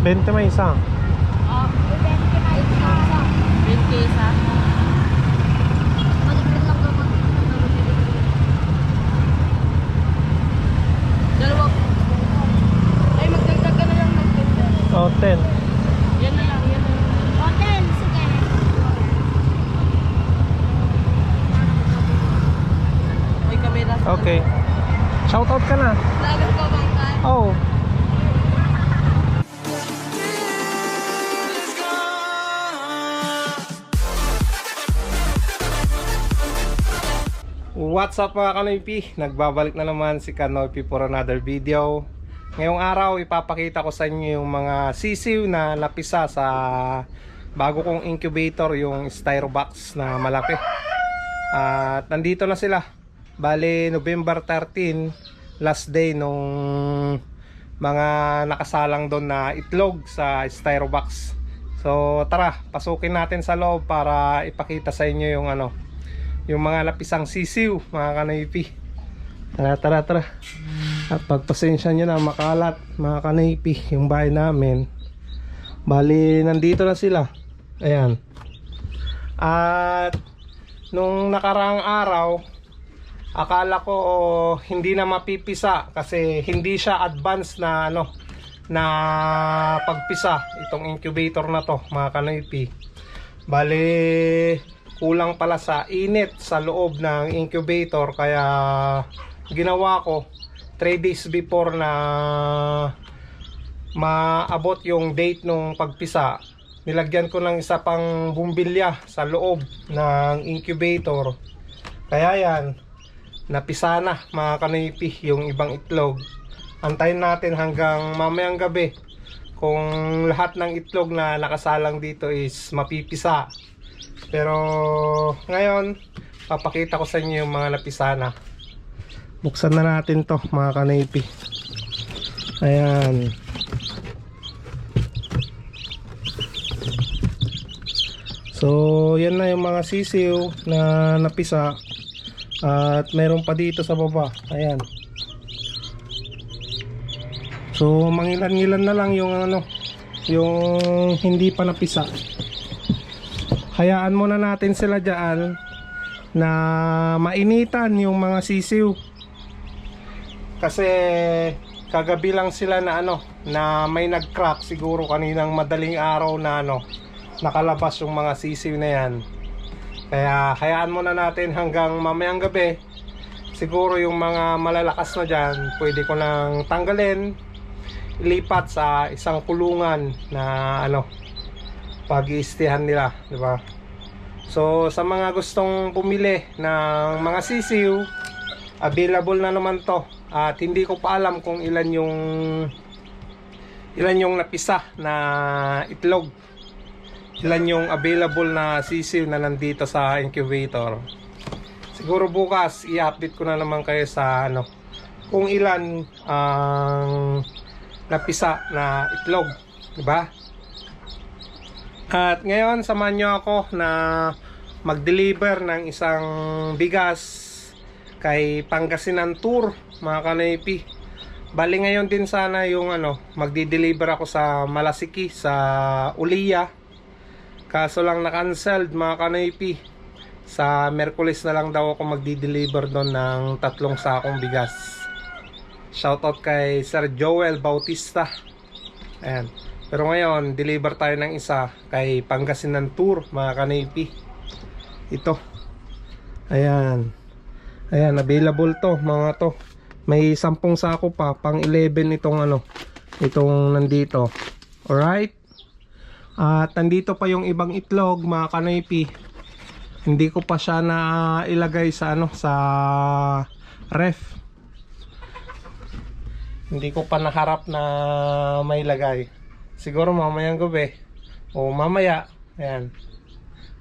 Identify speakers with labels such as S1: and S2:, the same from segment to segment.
S1: 20 may isa.
S2: Oh, 20 na isa.
S3: 20 isa.
S1: What's up mga Kanoypi? Nagbabalik na naman si Kanoypi for another video. Ngayong araw ipapakita ko sa inyo yung mga sisiw na napisa sa bago kong incubator yung styrobox na malaki. At nandito na sila. Bale November 13 last day nung mga nakasalang doon na itlog sa styrobox. So tara, pasukin natin sa loob para ipakita sa inyo yung ano, yung mga lapisang sisiw, mga kanaypi. Tara, tara, tara. At pagpasensya nyo na makalat, mga kanaypi, yung bahay namin. Bali, nandito na sila. Ayan. At nung nakaraang araw, akala ko oh, hindi na mapipisa kasi hindi siya advanced na ano na pagpisa itong incubator na to mga kanoypi bale kulang pala sa init sa loob ng incubator kaya ginawa ko 3 days before na maabot yung date nung pagpisa. Nilagyan ko ng isa pang bumbilya sa loob ng incubator. Kaya yan napisa na mga kanipi yung ibang itlog. Antayin natin hanggang mamayang gabi kung lahat ng itlog na nakasalang dito is mapipisa pero ngayon papakita ko sa inyo yung mga napisa na buksan na natin to mga kanipi ayan so yan na yung mga sisiw na napisa at meron pa dito sa baba. Ayan. So mangilan-ngilan na lang yung ano, yung hindi pa napisa. Hayaan muna natin sila diyan na mainitan yung mga sisiw. Kasi kagabi lang sila na ano, na may nag-crack siguro kaninang madaling araw na ano, nakalabas yung mga sisiw na yan. Kaya hayaan muna natin hanggang mamayang gabi. Siguro yung mga malalakas na dyan, pwede ko nang tanggalin, ilipat sa isang kulungan na ano, pag nila, di ba? So sa mga gustong bumili ng mga sisiw, available na naman to. At hindi ko pa alam kung ilan yung ilan yung napisa na itlog ilan yung available na sisiw na nandito sa incubator. Siguro bukas i-update ko na naman kayo sa ano kung ilan ang napisa na itlog, di ba? At ngayon samahan niyo ako na mag-deliver ng isang bigas kay Pangasinan Tour, mga kanaypi. Bali ngayon din sana yung ano, magdi-deliver ako sa Malasiki sa Uliya Kaso lang na-cancelled mga kanaypi. Sa Merkulis na lang daw ako magdi-deliver doon ng tatlong sakong bigas. Shoutout kay Sir Joel Bautista. Ayan. Pero ngayon, deliver tayo ng isa kay Pangasinan Tour mga kanaypi. Ito. Ayan. Ayan, available to mga to. May 10 sako pa, pang 11 itong ano, itong nandito. Alright? At nandito pa yung ibang itlog, mga kanaypi. Hindi ko pa siya na ilagay sa ano sa ref. Hindi ko pa naharap na may lagay. Siguro mamayang gabi o mamaya. Ayan.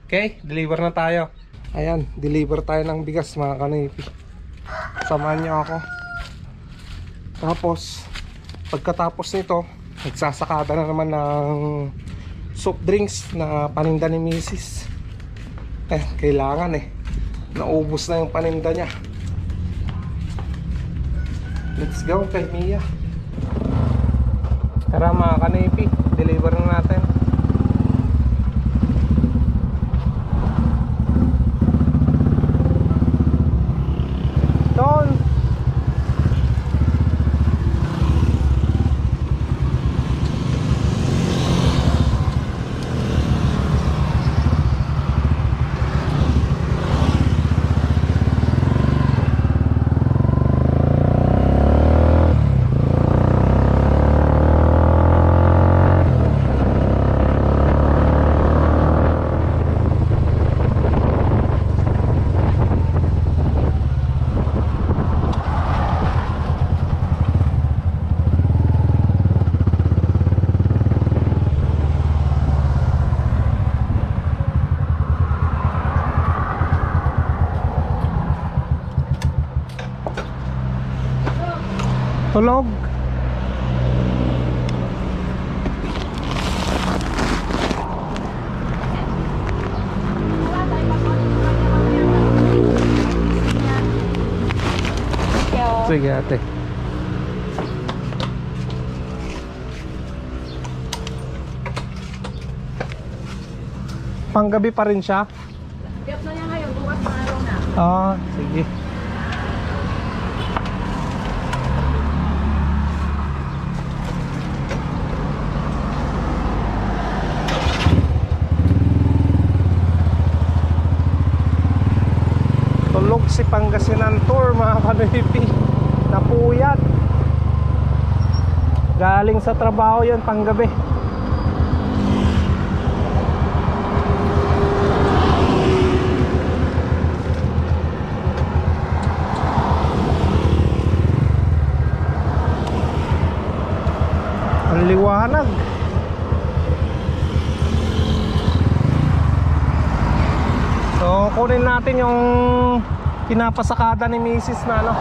S1: Okay, deliver na tayo. Ayan, deliver tayo ng bigas mga kanaypi. Samahan niyo ako. Tapos, pagkatapos nito, nagsasakada na naman ng soft drinks na paninda ni Mrs. Eh, kailangan eh. Naubos na yung paninda niya. Let's go kay Mia. Tara mga kanipi, deliver na natin. Doon. Tulog. Sige ate. Panggabi pa rin siya?
S3: Tiyap na niya ngayon, bukas na araw na.
S1: Ah, sige. Si Pangasinan Tour mga kanipi. Napuyat. Galing sa trabaho yon panggabi. Ang liwanag. So, kunin natin yung pinapasakada ni Mrs. na ano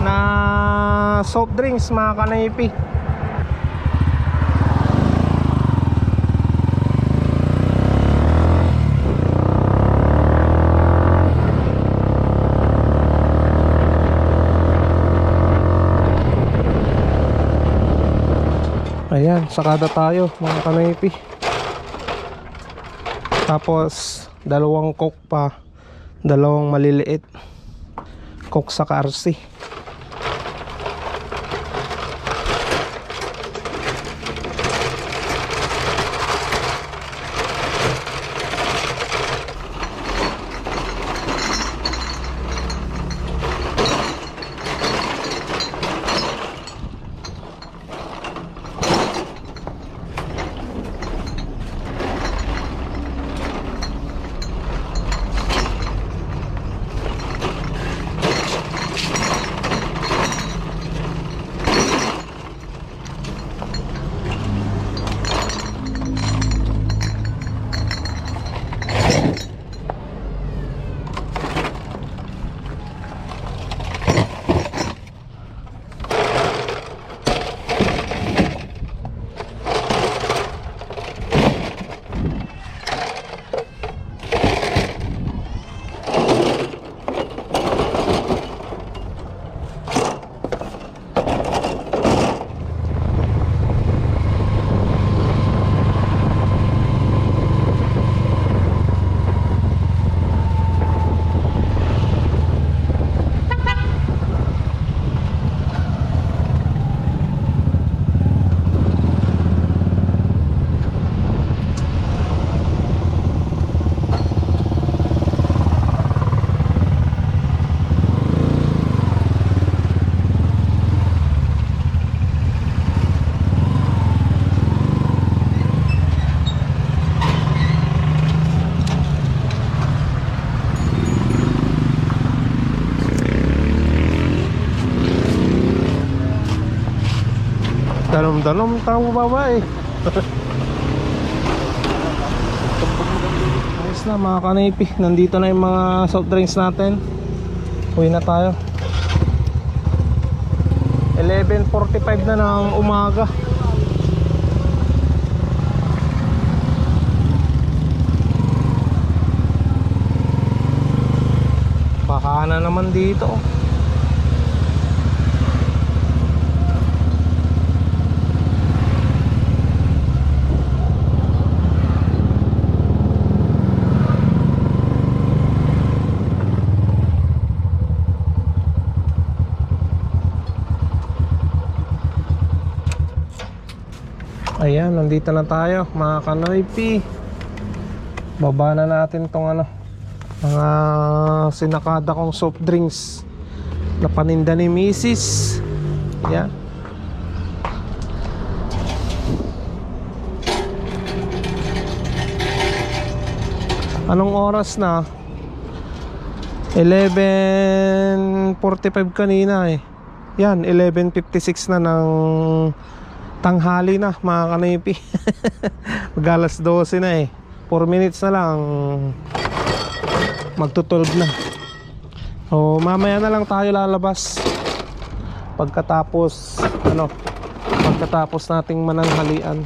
S1: na soft drinks mga kanaypi. Ayan, sakada tayo mga kanaypi. Tapos dalawang coke pa, dalawang maliliit. Sa RC. Dalom-dalom tao babae. Ayos na mga kanipi. Nandito na yung mga soft drinks natin. Uwi na tayo. 11.45 na ng umaga. Baka na naman dito. Ayan, nandito na tayo mga kanoypi. Baba na natin tong ano, mga sinakada kong soft drinks na paninda ni Mrs. Ayan. Anong oras na? 11.45 kanina eh. Yan, 11.56 na ng tanghali na mga kanipi. Mag-alas 12 na eh. 4 minutes na lang. Magtutulog na. So, mamaya na lang tayo lalabas. Pagkatapos, ano, pagkatapos nating mananghalian.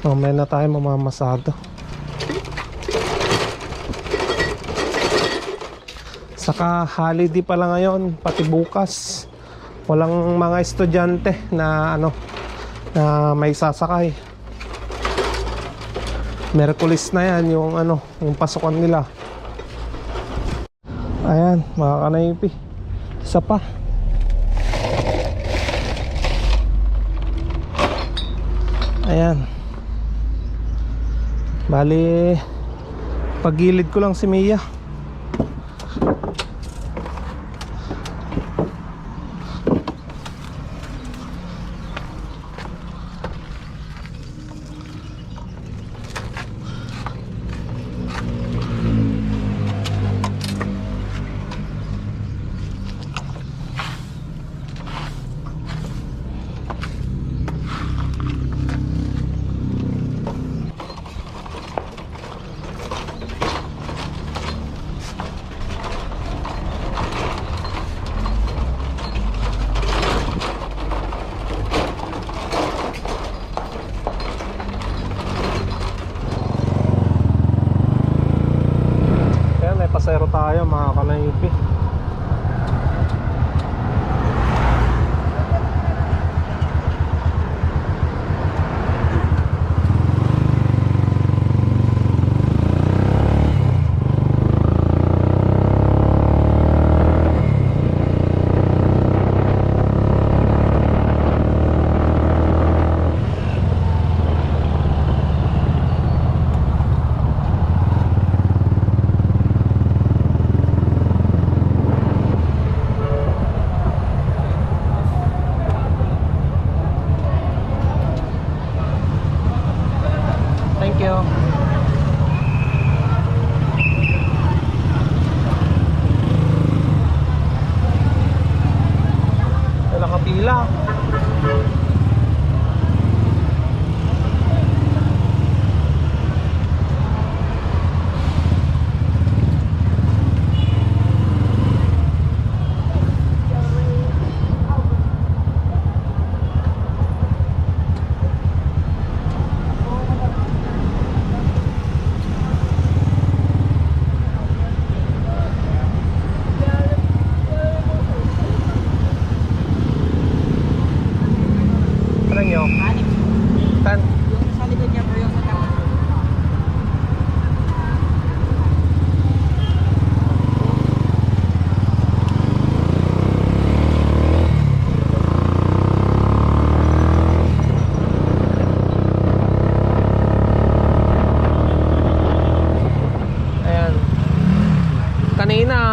S1: Mamaya na tayo mamamasado. Saka holiday pala ngayon, pati bukas. Walang mga estudyante na ano na may sasakay. Merkulis na yan yung ano, yung pasukan nila. Ayan, mga kanaypi. Isa pa. Ayan. Bali, pagilid ko lang si Mia.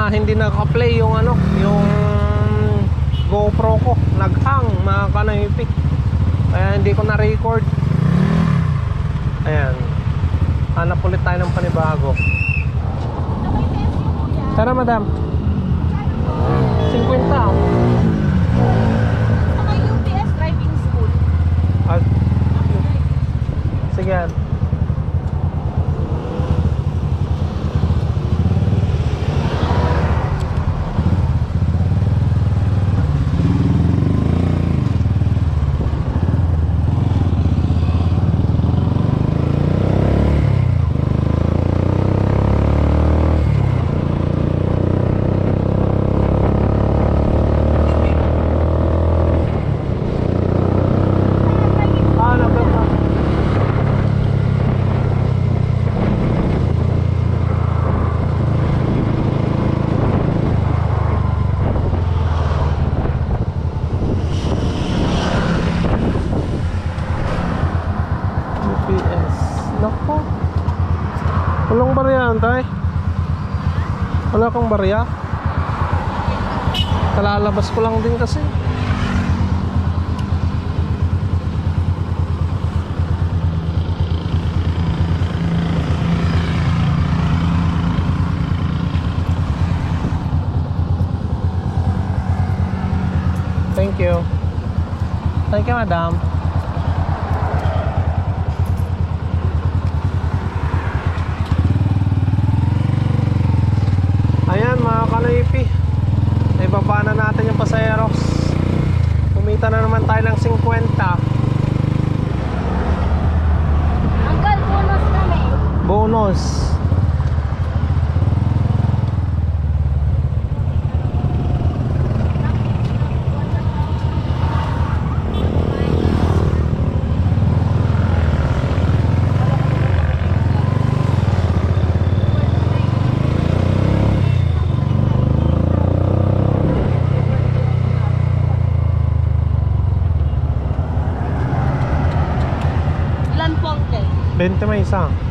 S1: Kanina hindi naka-play yung ano, yung GoPro ko. Naghang mga kanaypi. Kaya hindi ko na-record. Ayan. Hanap ulit tayo ng panibago. Tara madam. 50.
S2: Saka UPS driving school.
S1: Ah, sige Walang barya yan, tay? Wala kang barya? Kalalabas ko lang din kasi. Thank you. Thank you, madam. Ceros kumita na naman tayo ng 50 20 may isa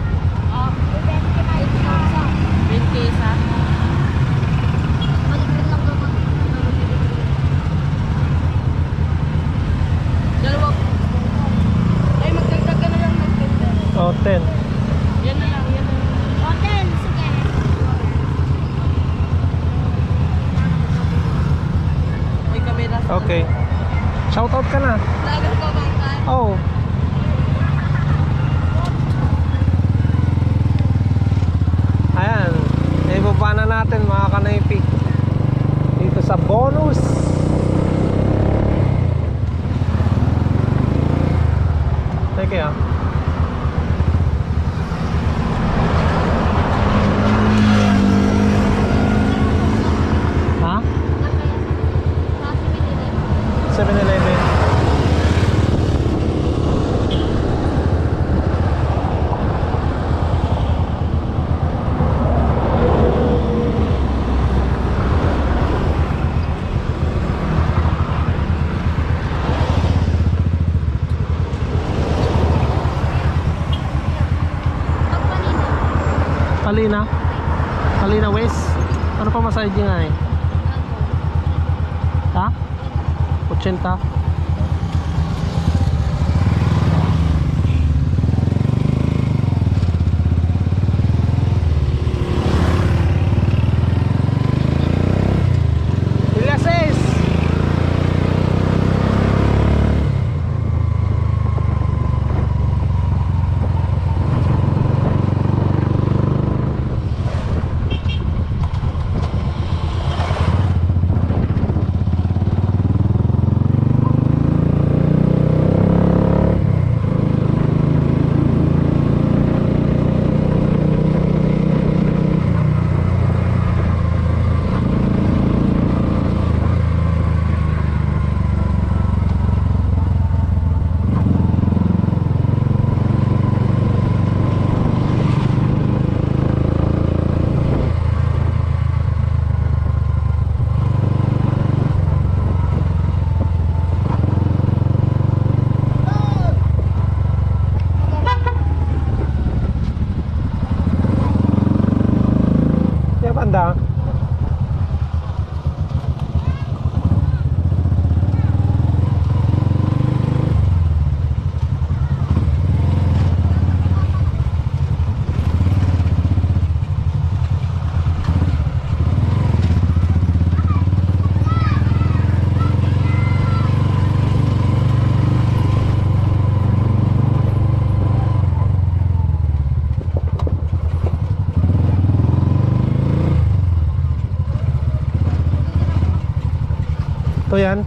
S1: to
S3: yan.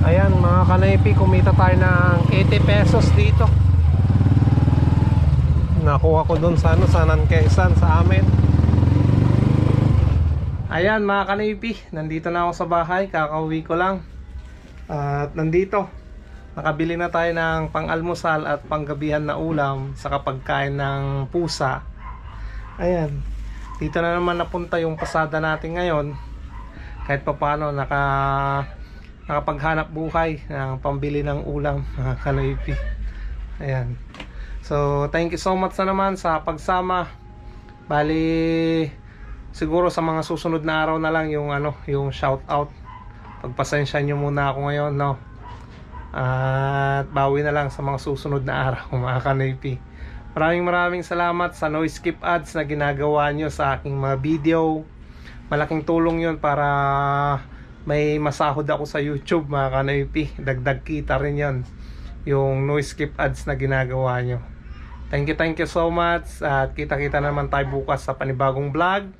S1: Ayan mga kanaypi kumita tayo ng 80 pesos dito. Nakuha ko dun sa ano sa Nanquesan sa amin. Ayan mga kanaypi, nandito na ako sa bahay, kakauwi ko lang. At nandito, nakabili na tayo ng pang-almusal at panggabihan na ulam sa kapagkain ng pusa. Ayan, dito na naman napunta yung pasada natin ngayon. Kahit pa paano, naka, nakapaghanap buhay ng pambili ng ulam mga kanaypi. Ayan. So, thank you so much na naman sa pagsama. Bali, siguro sa mga susunod na araw na lang yung ano, yung shout out. Pagpasensya nyo muna ako ngayon, no. At bawi na lang sa mga susunod na araw, mga kanoypi. Maraming maraming salamat sa noise skip ads na ginagawa nyo sa aking mga video. Malaking tulong yun para may masahod ako sa YouTube mga kanoypi. Dagdag kita rin yun. Yung noise skip ads na ginagawa nyo. Thank you, thank you so much. At kita-kita naman tayo bukas sa panibagong vlog.